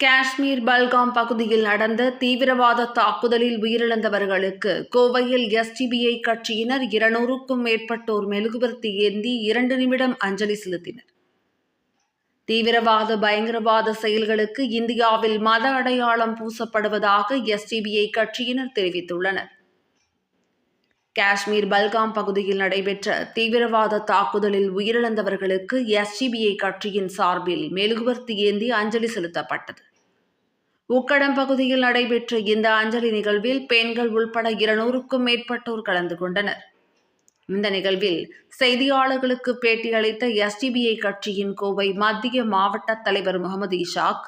காஷ்மீர் பல்காம் பகுதியில் நடந்த தீவிரவாத தாக்குதலில் உயிரிழந்தவர்களுக்கு கோவையில் எஸ்டிபிஐ கட்சியினர் இருநூறுக்கும் மேற்பட்டோர் மெழுகுவர்த்தி ஏந்தி இரண்டு நிமிடம் அஞ்சலி செலுத்தினர். தீவிரவாத பயங்கரவாத செயல்களுக்கு இந்தியாவில் மத அடையாளம் பூசப்படுவதாக எஸ்டிபிஐ கட்சியினர் தெரிவித்துள்ளனர். காஷ்மீர் பல்காம் பகுதியில் நடைபெற்ற தீவிரவாத தாக்குதலில் உயிரிழந்தவர்களுக்கு எஸ்டிபிஐ கட்சியின் சார்பில் மெழுகுவர்த்தி ஏந்தி அஞ்சலி செலுத்தப்பட்டது. உக்கடம் பகுதியில் நடைபெற்ற இந்த அஞ்சலி நிகழ்வில் பெண்கள் உள்பட இருநூறுக்கும் மேற்பட்டோர் கலந்து கொண்டனர். இந்த நிகழ்வில் செய்தியாளர்களுக்கு பேட்டியளித்த எஸ்டிபிஐ கட்சியின் கோவை மத்திய மாவட்ட தலைவர் முகமது இஷாக்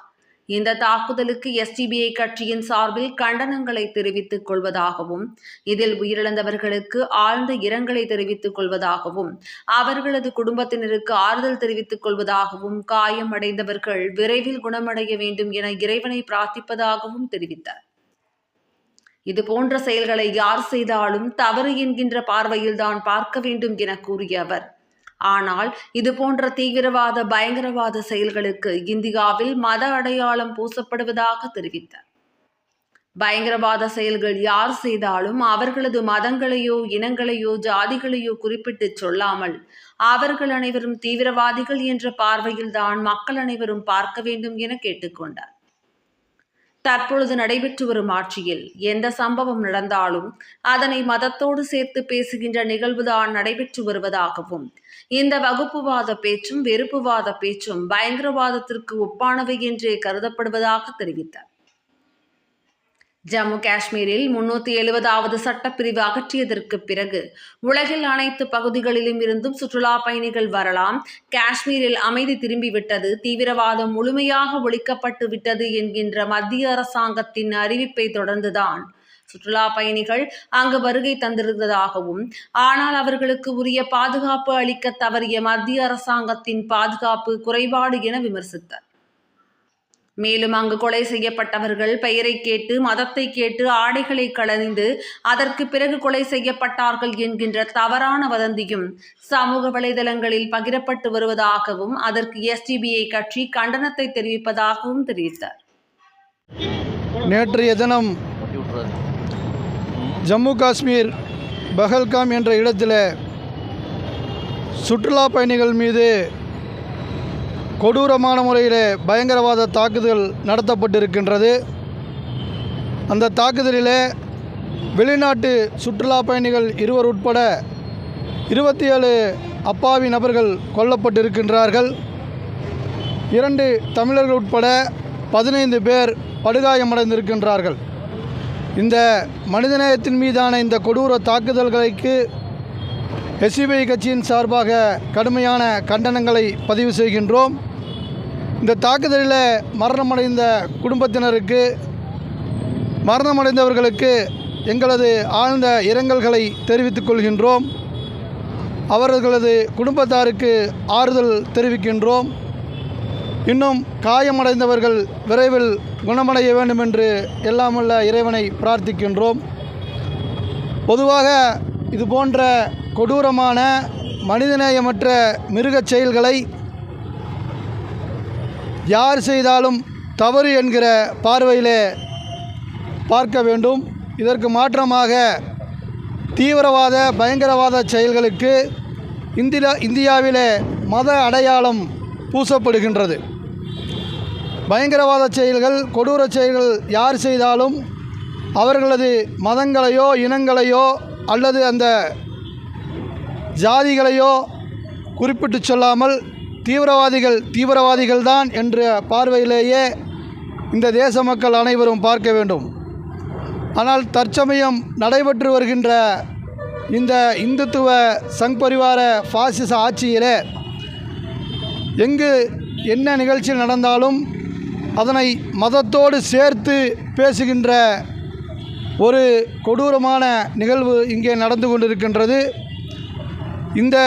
இந்த தாக்குதலுக்கு எஸ்டிபிஐ கட்சியின் சார்பில் கண்டனங்களை தெரிவித்துக் கொள்வதாகவும் இதில் உயிரிழந்தவர்களுக்கு ஆழ்ந்த இரங்கலை தெரிவித்துக் கொள்வதாகவும் அவர்களது குடும்பத்தினருக்கு ஆறுதல் தெரிவித்துக் கொள்வதாகவும் காயமடைந்தவர்கள் விரைவில் குணமடைய வேண்டும் என இறைவனை பிரார்த்திப்பதாகவும் தெரிவித்தார். இது போன்ற செயல்களை யார் செய்தாலும் தவறு என்கின்ற பார்வையில்தான் பார்க்க வேண்டும் என கூறிய அவர் ஆனால் இது போன்ற தீவிரவாத பயங்கரவாத செயல்களுக்கு இந்தியாவில் மத அடையாளம் பூசப்படுவதாக தெரிவித்தார். பயங்கரவாத செயல்கள் யார் செய்தாலும் அவர்களது மதங்களையோ இனங்களையோ ஜாதிகளையோ குறிப்பிட்டு சொல்லாமல் அவர்கள் அனைவரும் தீவிரவாதிகள் என்ற பார்வையில்தான் மக்கள் அனைவரும் பார்க்க வேண்டும் என கேட்டுக்கொண்டார் தற்பொழுது நடைபெற்று வரும் ஆட்சியில் எந்த சம்பவம் நடந்தாலும் அதனை மதத்தோடு சேர்த்து பேசுகின்ற நிகழ்வுதான் நடைபெற்று வருவதாகவும் இந்த வகுப்புவாத பேச்சும் வெறுப்புவாத பேச்சும் பயங்கரவாதத்திற்கு ஒப்பானவை என்றே கருதப்படுவதாக தெரிவித்தார். ஜம்மு காஷ்மீரில் முன்னூத்தி எழுபதாவது சட்டப்பிரிவு அகற்றியதற்கு பிறகு உலகில் அனைத்து பகுதிகளிலும் இருந்தும் சுற்றுலா பயணிகள் வரலாம். காஷ்மீரில் அமைதி திரும்பிவிட்டது தீவிரவாதம் முழுமையாக ஒழிக்கப்பட்டு விட்டது என்கின்ற மத்திய அரசாங்கத்தின் அறிவிப்பை தொடர்ந்துதான். சுற்றுலா பயணிகள் அங்கு வருகை தந்திருந்ததாகவும் ஆனால் அவர்களுக்கு உரிய பாதுகாப்பு அளிக்க தவறிய மத்திய அரசாங்கத்தின் பாதுகாப்பு குறைபாடு என விமர்சித்தார். மேலும் அங்கு கொலை செய்யப்பட்டவர்கள் பெயரை கேட்டு மதத்தை கேட்டு ஆடைகளை கலந்து அதற்கு பிறகு கொலை செய்யப்பட்டார்கள் என்கின்ற தவறான வதந்தியும் சமூக வலைதளங்களில் பகிரப்பட்டு வருவதாகவும் அதற்கு எஸ்டிபிஐ கட்சி கண்டனத்தை தெரிவிப்பதாகவும் தெரிவித்தார். நேற்றைய தினம் ஜம்மு காஷ்மீர் பஹல்காம் என்ற இடத்தில் சுற்றுலா பயணிகள் மீது கொடூரமான முறையில் பயங்கரவாத தாக்குதல் நடத்தப்பட்டிருக்கின்றது. அந்த தாக்குதலில் வெளிநாட்டு சுற்றுலா பயணிகள் இருவர் உட்பட இருபத்தி ஏழு அப்பாவி நபர்கள் கொல்லப்பட்டிருக்கின்றார்கள். இரண்டு தமிழர்கள் உட்பட பதினைந்து பேர் படுகாயமடைந்திருக்கின்றார்கள். இந்த மனிதநேயத்தின் மீதான இந்த கொடூர தாக்குதல்களுக்கு எஸ்சிபிஐ கட்சியின் சார்பாக கடுமையான கண்டனங்களை பதிவு செய்கின்றோம். இந்த தாக்குதலில் மரணமடைந்த குடும்பத்தினருக்கு மரணமடைந்தவர்களுக்கு எங்களது ஆழ்ந்த இரங்கல்களை தெரிவித்துக் கொள்கின்றோம். அவர்களது குடும்பத்தாருக்கு ஆறுதல் தெரிவிக்கின்றோம். இன்னும் காயமடைந்தவர்கள் விரைவில் குணமடைய வேண்டும் என்று எல்லாமுள்ள இறைவனை பிரார்த்திக்கின்றோம். பொதுவாக இது போன்ற கொடூரமான மனிதநேயமற்ற மிருகச் செயல்களை யார் செய்தாலும் தவறு என்கிற பார்வையிலே பார்க்க வேண்டும். இதற்கு மாற்றமாக தீவிரவாத பயங்கரவாத செயல்களுக்கு இந்தியா இந்தியாவிலே மத அடையாளம் பூசப்படுகின்றது. பயங்கரவாத செயல்கள் கொடூர செயல்கள் யார் செய்தாலும் அவர்களது மதங்களையோ இனங்களையோ அல்லது அந்த ஜாதிகளையோ குறிப்பிட்டு சொல்லாமல் தீவிரவாதிகள் தீவிரவாதிகள் தான் என்ற பார்வையிலேயே இந்த தேச மக்கள் அனைவரும் பார்க்க வேண்டும். ஆனால் தற்சமயம் நடைபெற்று வருகின்ற இந்த இந்துத்துவ சங் பரிவார பாசிச ஆட்சியிலே எங்கு என்ன நிகழ்ச்சி நடந்தாலும் அதனை மதத்தோடு சேர்த்து பேசுகின்ற ஒரு கொடூரமான நிகழ்வு இங்கே நடந்து கொண்டிருக்கின்றது. இந்த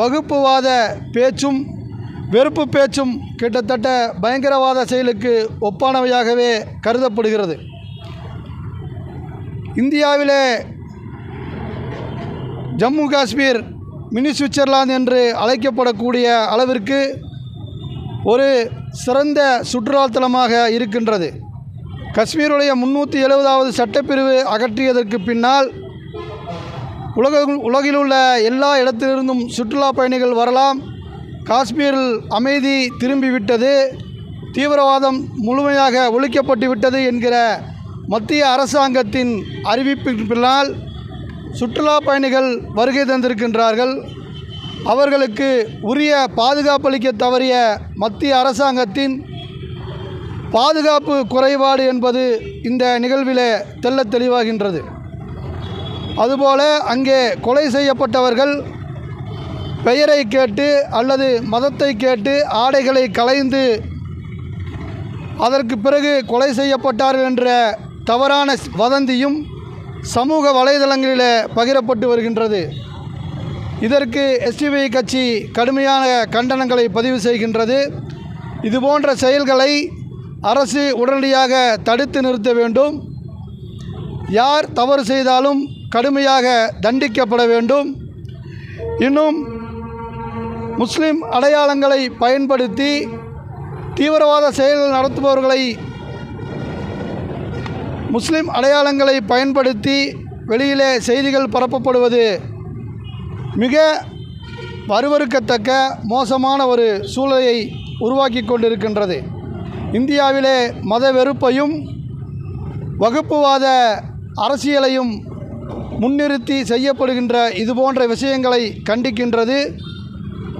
வகுப்புவாத பேச்சும் வெறுப்பு பேச்சும் கிட்டத்தட்ட பயங்கரவாத செயலுக்கு ஒப்பானவையாகவே கருதப்படுகிறது. இந்தியாவிலே ஜம்மு காஷ்மீர் மினி சுவிட்சர்லாந்து என்று அழைக்கப்படக்கூடிய அளவிற்கு ஒரு சிறந்த சுற்றுலாத்தலமாக இருக்கின்றது. காஷ்மீருடைய முன்னூற்றி எழுபதாவது சட்டப்பிரிவு அகற்றியதற்கு பின்னால் உலக உலகில் உள்ள எல்லா இடத்திலிருந்தும் சுற்றுலா பயணிகள் வரலாம். காஷ்மீரில் அமைதி திரும்பிவிட்டது தீவிரவாதம் முழுமையாக ஒழிக்கப்பட்டு விட்டது என்கிற மத்திய அரசாங்கத்தின் அறிவிப்பின் பின்னால் சுற்றுலா பயணிகள் வருகை தந்திருக்கின்றார்கள். அவர்களுக்கு உரிய பாதுகாப்பளிக்க தவறிய மத்திய அரசாங்கத்தின் பாதுகாப்பு குறைபாடு என்பது இந்த நிகழ்விலே தெள்ளத் தெளிவாகின்றது. அதுபோல அங்கே கொலை செய்யப்பட்டவர்கள் பெயரை கேட்டு அல்லது மதத்தை கேட்டு ஆடைகளை களைந்து அதற்கு பிறகு கொலை செய்யப்பட்டார்கள் என்ற தவறான வதந்தியும் சமூக வலைதளங்களில் பகிரப்பட்டு வருகின்றது. இதற்கு எஸ்டிபிஐ கட்சி கடுமையான கண்டனங்களை பதிவு செய்கின்றது. இதுபோன்ற செயல்களை அரசு உடனடியாக தடுத்து நிறுத்த வேண்டும். யார் தவறு செய்தாலும் கடுமையாக தண்டிக்கப்பட வேண்டும். இன்னும் முஸ்லீம் அடையாளங்களை பயன்படுத்தி தீவிரவாத செயல்கள் நடத்துபவர்களை முஸ்லீம் அடையாளங்களை பயன்படுத்தி வெளியிலே செய்திகள் பரப்பப்படுவது மிக வருவறுக்கத்தக்க மோசமான ஒரு சூழலை உருவாக்கி கொண்டிருக்கின்றது. இந்தியாவிலே மத வெறுப்பையும் வகுப்புவாத அரசியலையும் முன்னிறுத்தி செய்யப்படுகின்ற இதுபோன்ற விஷயங்களை கண்டிக்கின்றது.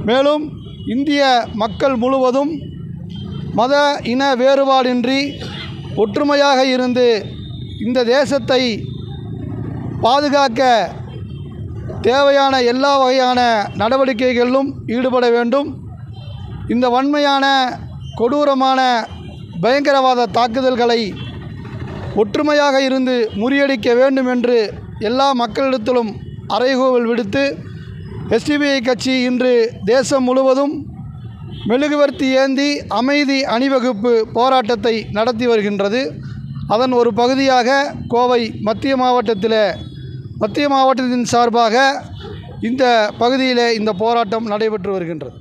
மேலும் இந்திய மக்கள் முழுவதும் மத இன வேறுபாடின்றி ஒற்றுமையாக இருந்து இந்த தேசத்தை பாதுகாக்க தேவையான எல்லா வகையான நடவடிக்கைகளிலும் ஈடுபட வேண்டும். இந்த வன்மையான கொடூரமான பயங்கரவாத தாக்குதல்களை ஒற்றுமையாக இருந்து முறியடிக்க வேண்டும் என்று எல்லா மக்களிடத்திலும் அறைகூவல் விடுத்து எஸ்டிபிஐ கட்சி இன்று தேசம் முழுவதும் மெழுகுவர்த்தி ஏந்தி அமைதி அணிவகுப்பு போராட்டத்தை நடத்தி வருகின்றது. அதன் ஒரு பகுதியாக கோவை மத்திய மாவட்டத்தில் மத்திய மாவட்டத்தின் சார்பாக இந்த பகுதியில் இந்த போராட்டம் நடைபெற்று வருகின்றது.